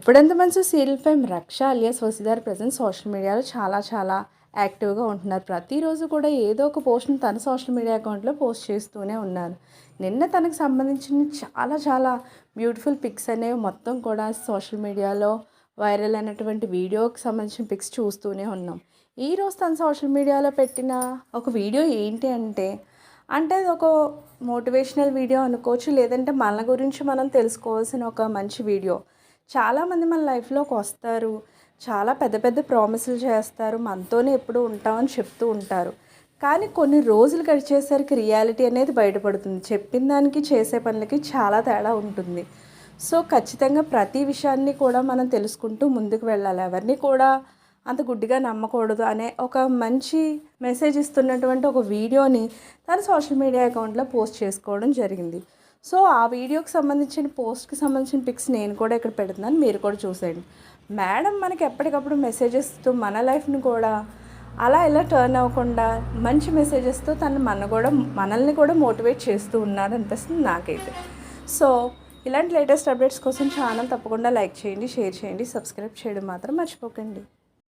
ఇప్పుడెంత మంచి serial fame Raksha alias వసీదార్ present social మీడియాలో చాలా చాలా యాక్టివ్గా ఉంటున్నారు. ప్రతిరోజు కూడా ఏదో ఒక పోస్ట్ని తన సోషల్ మీడియా అకౌంట్లో పోస్ట్ చేస్తూనే ఉన్నారు. నిన్న తనకు సంబంధించిన చాలా చాలా బ్యూటిఫుల్ పిక్స్ అనేవి మొత్తం కూడా సోషల్ మీడియాలో వైరల్ అయినటువంటి వీడియోకి సంబంధించిన పిక్స్ చూస్తూనే ఉన్నాం. ఈరోజు తన సోషల్ మీడియాలో పెట్టిన ఒక వీడియో ఏంటి అంటే అంటే అది ఒక మోటివేషనల్ వీడియో అనుకోవచ్చు లేదంటే మన గురించి మనం తెలుసుకోవాల్సిన ఒక మంచి వీడియో. చాలామంది మన లైఫ్లోకి వస్తారు. చాలా పెద్ద పెద్ద ప్రామిసులు చేస్తారు. మనతోనే ఎప్పుడు ఉంటామని చెప్తూ ఉంటారు. కానీ కొన్ని రోజులు గడిచేసరికి రియాలిటీ అనేది బయటపడుతుంది. చెప్పిన దానికి చేసే పనులకి చాలా తేడా ఉంటుంది. సో ఖచ్చితంగా ప్రతి విషయాన్ని కూడా మనం తెలుసుకుంటూ ముందుకు వెళ్ళాలి. ఎవరిని కూడా అంత గుడ్డిగా నమ్మకూడదు అనే ఒక మంచి మెసేజ్ ఇస్తున్నటువంటి ఒక వీడియోని తన సోషల్ మీడియా అకౌంట్లో పోస్ట్ చేసుకోవడం జరిగింది. సో ఆ వీడియోకి సంబంధించిన పోస్ట్కి సంబంధించిన పిక్స్ నేను కూడా ఇక్కడ పెడుతున్నాను. మీరు కూడా చూసేయండి. మేడం మనకి ఎప్పటికప్పుడు మెసేజెస్తో మన లైఫ్ని కూడా అలా ఇలా టర్న్ అవ్వకుండా మంచి మెసేజెస్తో తను మన కూడా మనల్ని కూడా మోటివేట్ చేస్తూ ఉన్నారు అనిపిస్తుంది నాకైతే. సో ఇలాంటి లేటెస్ట్ అప్డేట్స్ కోసం ఛానల్ తప్పకుండా లైక్ చేయండి షేర్ చేయండి సబ్స్క్రైబ్ చేయడం మాత్రం మర్చిపోకండి.